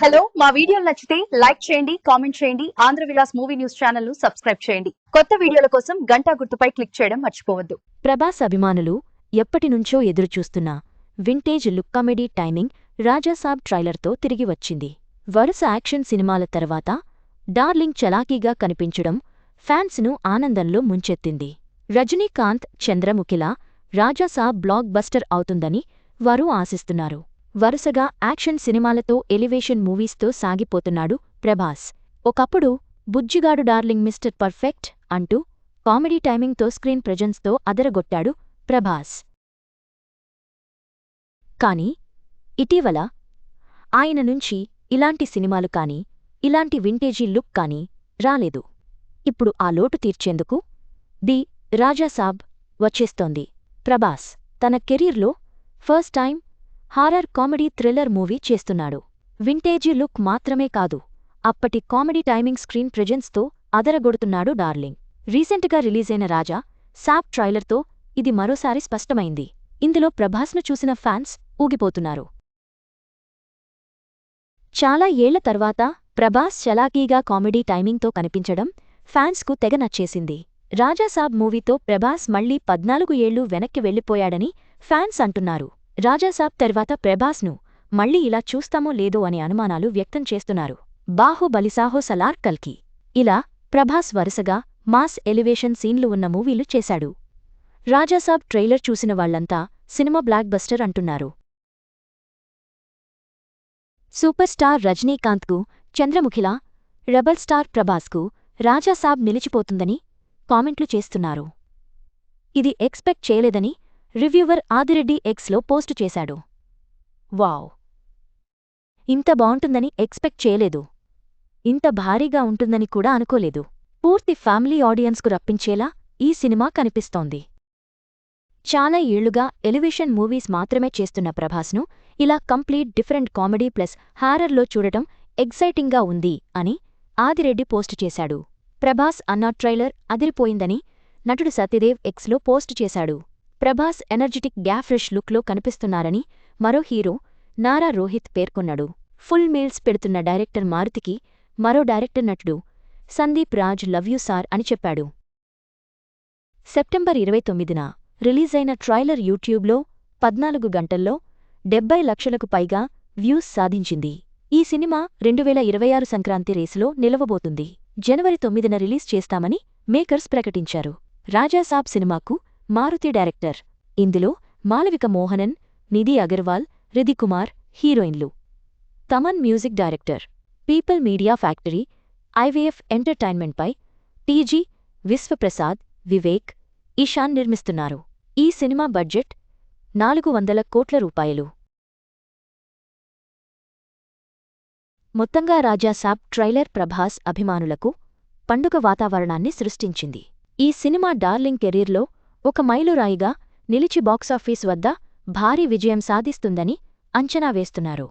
Hello మా వీడియోలు నచ్చితే లైక్ చేయండి కామెంట్ చేయండి ఆంధ్ర విలాస్ మూవీ న్యూస్ ఛానల్ను సబ్స్క్రైబ్ చేయండి. కొత్త వీడియోల కోసం గంటా గుర్తుపై క్లిక్ చేయడం మర్చిపోవద్దు. ప్రభాస్ అభిమానులు ఎప్పటినుంచో ఎదురుచూస్తున్న vintage look comedy timing Rajasaab ట్రైలర్తో తిరిగి వచ్చింది. వరుస యాక్షన్ సినిమాల తర్వాత డార్లింగ్ చలాకీగా కనిపించడం ఫ్యాన్స్ను ఆనందంలో ముంచెత్తింది. రజనీకాంత్ చంద్రముఖిల రాజాసాబ్ బ్లాక్ బస్టర్ అవుతుందని వారు ఆశిస్తున్నారు. వరుసగా యాక్షన్ సినిమాలతో ఎలివేషన్ మూవీస్తో సాగిపోతున్నాడు ప్రభాస్. ఒకప్పుడు బుజ్జిగాడు డార్లింగ్ మిస్టర్ పర్ఫెక్ట్ అంటూ కామెడీ టైమింగ్తో స్క్రీన్ ప్రజెన్స్తో అదరగొట్టాడు ప్రభాస్. కాని ఇటీవల ఆయన నుంచి ఇలాంటి సినిమాలు కాని ఇలాంటి వింటేజీ లుక్ కాని రాలేదు. ఇప్పుడు ఆ లోటు తీర్చేందుకు ది రాజాసాబ్ వచ్చేస్తోంది. ప్రభాస్ తన కెరీర్లో first time horror comedy thriller movie చేస్తున్నాడు. వింటేజీ లుక్ మాత్రమే కాదు అప్పటి కామెడీ టైమింగ్ స్క్రీన్ ప్రెజెన్స్తో అదరగొడుతున్నాడు డార్లింగ్. రీసెంట్గా రిలీజైన రాజా సాప్ ట్రైలర్తో ఇది మరోసారి స్పష్టమైంది. ఇందులో ప్రభాస్ను చూసిన ఫ్యాన్స్ ఊగిపోతున్నారు. చాలా ఏళ్ళ తర్వాత ప్రభాస్ చలాకీగా కామెడీ టైమింగ్తో కనిపించడం ఫ్యాన్స్కు తెగ నచ్చేసింది. రాజాసాబ్ మూవీతో ప్రభాస్ మళ్ళీ పద్నాలుగు ఏళ్ళు వెనక్కి వెళ్ళిపోయాడని ఫ్యాన్స్ అంటున్నారు. రాజాసాబ్ తర్వాత ప్రభాస్ను మళ్ళీ ఇలా చూస్తామో లేదో అనే అనుమానాలు వ్యక్తం చేస్తున్నారు. బాహుబలిసాహో సలార్ కల్కి. ఇలా ప్రభాస్ వరుసగా మాస్ ఎలివేషన్ సీన్లు ఉన్న మూవీలు చేశాడు. రాజాసాబ్ ట్రైలర్ చూసిన వాళ్ళంతా సినిమా బ్లాక్ బస్టర్ అంటున్నారు. సూపర్ స్టార్ రజనీకాంత్కు చంద్రముఖిలా రెబల్ స్టార్ ప్రభాస్కు రాజాసాబ్ నిలిచిపోతుందని కామెంట్లు చేస్తున్నారు. ఇది ఎక్స్పెక్ట్ చేయలేదని రివ్యూవర్ ఆదిరెడ్డి ఎక్స్లో పోస్టు చేశాడు. వావ్. ఇంత బావుంటుందని ఎక్స్పెక్ట్ చేయలేదు. ఇంత భారీగా ఉంటుందని కూడా అనుకోలేదు. పూర్తి ఫ్యామిలీ ఆడియన్స్కు రప్పించేలా ఈ సినిమా కనిపిస్తోంది. చాలా ఏళ్ళుగా ఎలివేషన్ మూవీస్ మాత్రమే చేస్తున్న ప్రభాస్ను ఇలా కంప్లీట్ డిఫరెంట్ కామెడీ ప్లస్ హారర్లో చూడటం ఎక్సైటింగ్గా ఉంది అని ఆదిరెడ్డి పోస్టు చేశాడు. ప్రభాస్ అన్న ట్రైలర్ అదిరిపోయిందని నటుడు సత్యదేవ్ ఎక్స్లో పోస్టు చేశాడు. ప్రభాస్ ఎనర్జెటిక్ గ్యాఫ్రెష్ లుక్లో కనిపిస్తున్నారని మరో హీరో నారా రోహిత్ పేర్కొన్నాడు. ఫుల్ మీల్స్ పెడుతున్న డైరెక్టర్ మారుతికి మరో డైరెక్టర్ నటుడు Sandeep Raj love you sir అని చెప్పాడు. సెప్టెంబర్ ఇరవై తొమ్మిదిన రిలీజైన ట్రైలర్ యూట్యూబ్లో పద్నాలుగు గంటల్లో డెబ్బై లక్షలకు పైగా వ్యూస్ సాధించింది. ఈ సినిమా రెండువేల ఇరవై ఆరు సంక్రాంతి రేసులో నిలవబోతుంది. జనవరి తొమ్మిదిన రిలీజ్ చేస్తామని మేకర్స్ ప్రకటించారు. రాజాసాబ్ సినిమాకు మారుతి డైరెక్టర్. ఇందులో మాలవిక మోహనన్ నిధి అగర్వాల్ రిధికుమార్ హీరోయిన్లు. Thaman music director. People Media Factory IVF ఎంటర్టైన్మెంట్పై TG Vishwaprasad Vivek Ishan నిర్మిస్తున్నారు. ఈ సినిమా బడ్జెట్ నాలుగు వందల కోట్ల రూపాయలు. మొత్తంగా రాజాసాబ్ ట్రైలర్ ప్రభాస్ అభిమానులకు పండుగ వాతావరణాన్ని సృష్టించింది. ఈ సినిమా డార్లింగ్ కెరీర్లో ఒక మైలురాయిగా నిలిచి బాక్సాఫీస్ వద్ద భారీ విజయం సాధిస్తుందని అంచనా వేస్తున్నారు.